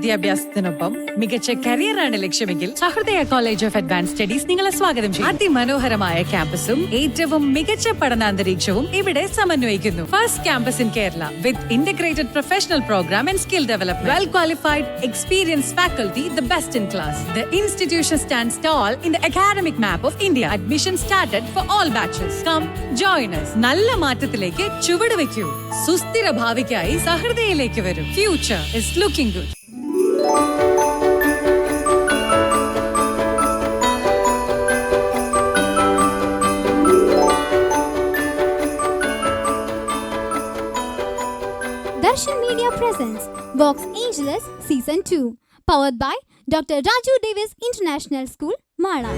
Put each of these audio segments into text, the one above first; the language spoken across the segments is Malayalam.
വിദ്യാഭ്യാസത്തിനൊപ്പം മികച്ച കരിയറാണ് ലക്ഷ്യമെങ്കിൽ Sahrudaya college of advance studies നിങ്ങളെ സ്വാഗതം ചെയ്യും. അതിമനോഹരമായ ക്യാമ്പസും ഏറ്റവും മികച്ച പഠനാന്തരീക്ഷവും ഇവിടെ സമന്വയിക്കുന്നു. First campus in Kerala with integrated professional program and skill development well qualified experience faculty the best in class the institution stands tall in the academic map of India admission started for all batches come join. നല്ല മാറ്റത്തിലേക്ക് ചുവട് വെക്കൂ സുസ്ഥിര ഭാവിക്കായി സഹൃദയയിലേക്ക് വരും. Future is looking good presents Vox Angeles Season 2, powered by Dr. Raju Davis International School, Mala.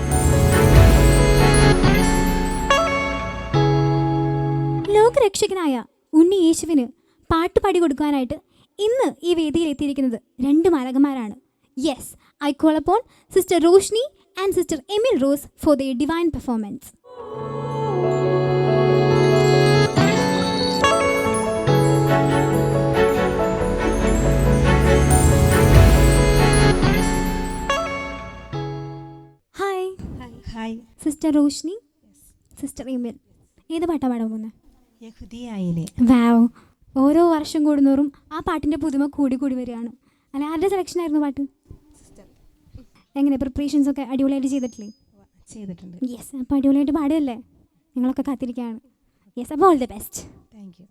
ലോകരക്ഷകനായ ഉണ്ണി യേശുവിന് പാട്ട് പാടി കൊടുക്കാനായിട്ട് ഇന്ന് ഈ വേദിയിൽ എത്തിയിരിക്കുന്നത് രണ്ട് മാലകന്മാരാണ് yes I call upon sister Roshni and sister Emil Rose for the divine performance sister Roshni? Sister Emil ഏത് പാട്ടാണ് പാടാൻ പോകുന്നത് യഹുദിയായിലെ. വാവ്. ഓരോ വർഷം കൂടുന്നോറും ആ പാട്ടിന്റെ പുതുമ കൂടി കൂടി വരികയാണ്. അല്ല ആരുടെ സെലക്ഷൻ ആയിരുന്നു പാട്ട്? എങ്ങനെ പ്രിപ്പറേഷൻസ് ഒക്കെ അടിപൊളിയായിട്ട് ചെയ്തിട്ടില്ലേ? ചെയ്തിട്ടുണ്ട്. യെസ് അപ്പോൾ അടിപൊളിയായിട്ട് പാടുകയല്ലേ നിങ്ങളൊക്കെ കാത്തിരിക്കുകയാണ്. യെസ് അപ്പോൾ all the best thank you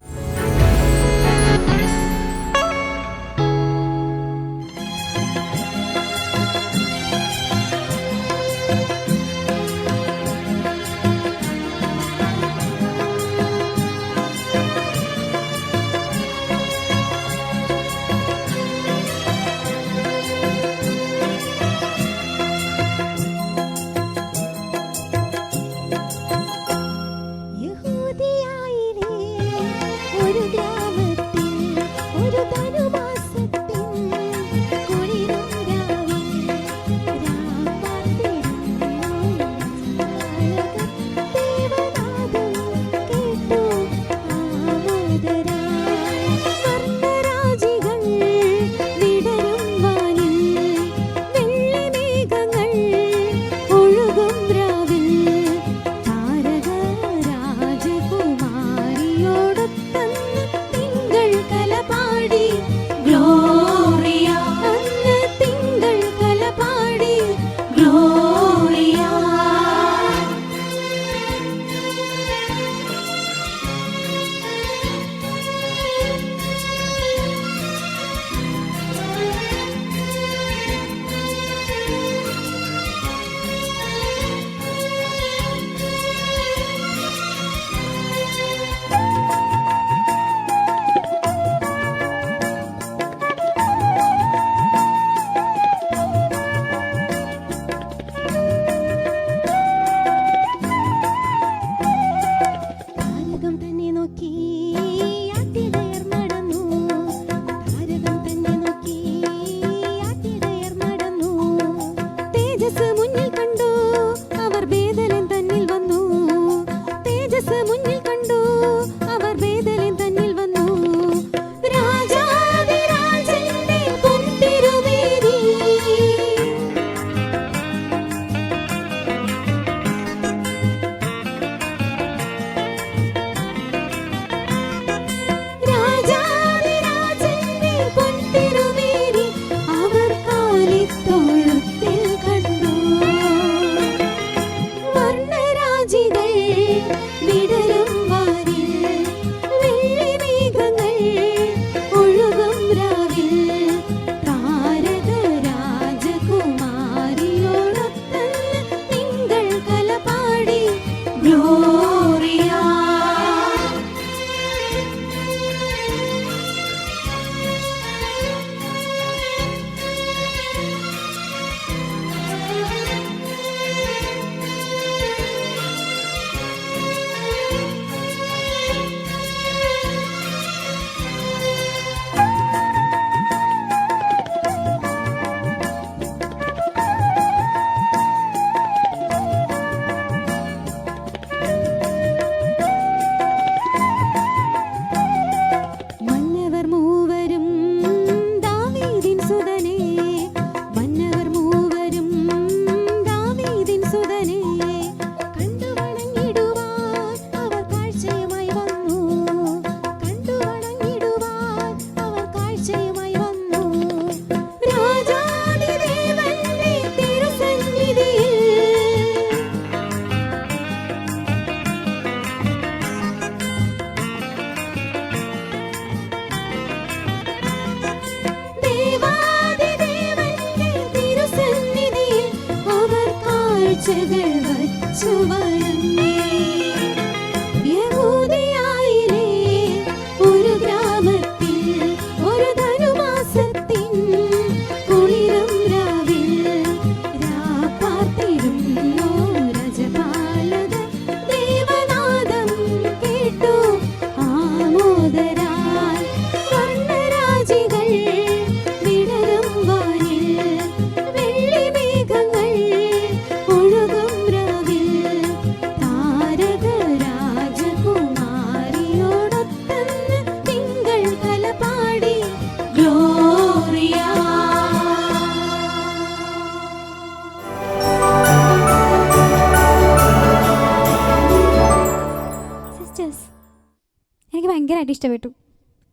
ഭയങ്കരമായിട്ട് ഇഷ്ടപ്പെട്ടു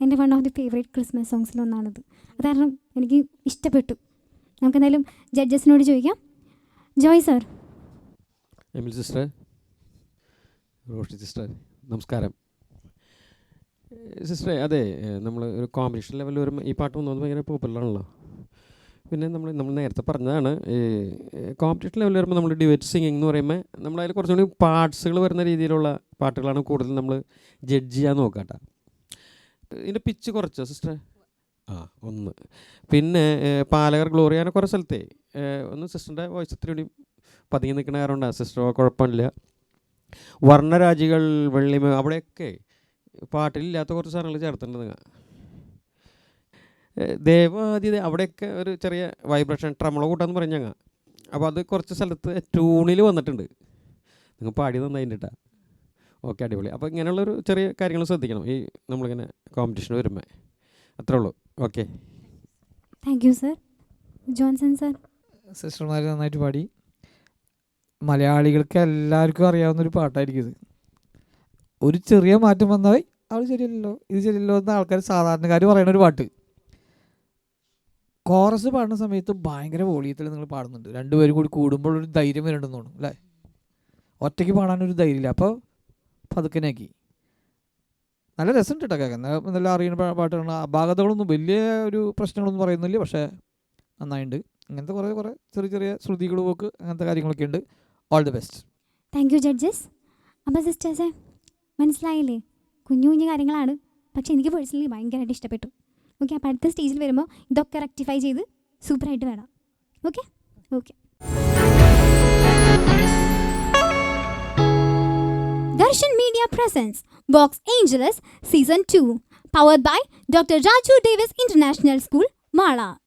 എന്റെ one of the favourite Christmas സോങ്സിലൊന്നാണത് അത് കാരണം എനിക്ക് ഇഷ്ടപ്പെട്ടു. നമുക്ക് എന്തായാലും ജഡ്ജസിനോട് ചോദിക്കാം. ജോയ് സാർ സിസ്റ്റർ സിസ്റ്റർ നമസ്കാരം. സിസ്റ്ററെ അതെ നമ്മൾ ഒരു കോമ്പറ്റീഷൻ ലെവലിൽ ഒരു ഈ പാട്ട് വന്നത് ഭയങ്കര പോപ്പുലറാണല്ലോ പിന്നെ നമ്മൾ നമ്മൾ നേരത്തെ പറഞ്ഞതാണ് ഈ കോമ്പറ്റീഷൻ ലെവലിൽ വരുമ്പോൾ നമ്മൾ ഡിബേറ്റ് സിംഗിങ് എന്ന് പറയുമ്പോൾ നമ്മളതിൽ കുറച്ചുകൂടി പാർട്സുകൾ വരുന്ന രീതിയിലുള്ള പാട്ടുകളാണ് കൂടുതൽ നമ്മൾ ജഡ്ജ് ചെയ്യാൻ നോക്കാട്ട. ഇതിന്റെ പിച്ച് കുറച്ചോ സിസ്റ്റർ ആ ഒന്ന്. പിന്നെ പാലകർ ഗ്ലോറിയാനെ കുറേ സ്ഥലത്തെ. ഒന്ന് സിസ്റ്ററിന്റെ വോയിസ് ഇത്തിരി കൂടി പതുങ്ങി നിൽക്കുന്ന കാരണമുണ്ടാ സിസ്റ്റർ കുഴപ്പമില്ല. വർണരാജികൾ വെള്ളിമ അവിടെയൊക്കെ പാട്ടിലില്ലാത്ത കുറച്ച് സാധനങ്ങൾ ചേർത്തിട്ടുണ്ട് നിങ്ങൾ ദേവാദി അവിടെയൊക്കെ ഒരു ചെറിയ വൈബ്രേഷൻ ട്രമള കൂട്ടാന്ന് പറഞ്ഞ ഞങ്ങൾ അപ്പോൾ അത് കുറച്ച് സ്ഥലത്ത് ട്യൂണിൽ വന്നിട്ടുണ്ട്. നിങ്ങൾ പാടി നന്നായിട്ട് ഓക്കെ അടിപൊളി. അപ്പോൾ ഇങ്ങനെയുള്ളൊരു ചെറിയ കാര്യങ്ങൾ ശ്രദ്ധിക്കണം. ഈ നമ്മളിങ്ങനെ കോമ്പറ്റീഷൻ വരുമ്പോൾ അത്രേ ഉള്ളൂ. Okay. Thank you sir Johnson sir സിസ്റ്റർമാർ നന്നായിട്ട് പാടി. മലയാളികൾക്ക് എല്ലാവർക്കും അറിയാവുന്ന ഒരു പാട്ടായിരിക്കും ഇത്. ഒരു ചെറിയ മാറ്റം വന്നാൽ അവൾ ശരിയല്ലോ ഇത് ശരിയല്ലോ എന്ന് ആൾക്കാർ സാധാരണക്കാർ പറയുന്ന ഒരു പാട്ട്. കോറസ് പാടുന്ന സമയത്ത് ഭയങ്കര വോളിയത്തിൽ നിങ്ങൾ പാടുന്നുണ്ട്. രണ്ടുപേരും കൂടി കൂടുമ്പോൾ ഒരു ധൈര്യം വരുന്നുണ്ടെന്ന് തോന്നുന്നു അല്ലേ? ഒറ്റയ്ക്ക് പാടാനൊരു ധൈര്യമില്ല. അപ്പോൾ പതുക്കനാക്കി നല്ല രസമുണ്ട് കേട്ടോ കേൾക്കാൻ. നല്ല അറിയുന്ന പാട്ടുകളാണ്. അപാകതകളൊന്നും വലിയ ഒരു പ്രശ്നങ്ങളൊന്നും പറയുന്നില്ല പക്ഷേ നന്നായിട്ടുണ്ട് അങ്ങനത്തെ കുറേ കുറേ ചെറിയ ചെറിയ ശ്രുതികൾ പോക്ക് അങ്ങനത്തെ കാര്യങ്ങളൊക്കെ ഉണ്ട്. All the best thank you judges അപ്പോൾ സിസ്റ്റേഴ്സെ മനസ്സിലായില്ലേ? കുഞ്ഞു കുഞ്ഞു കാര്യങ്ങളാണ്. പക്ഷേ എനിക്ക് പേഴ്സണലി ഭയങ്കരമായിട്ട് ഇഷ്ടപ്പെട്ടു. ഓക്കെ അപ്പോൾ അടുത്ത സ്റ്റേജിൽ വരുമ്പോൾ ഇതൊക്കെ റെക്ടിഫൈ ചെയ്ത് സൂപ്പറായിട്ട് വേണം okay okay Darshan presence. Box Angeles Season 2. Powered by Dr. Raju Davis International School, Mala.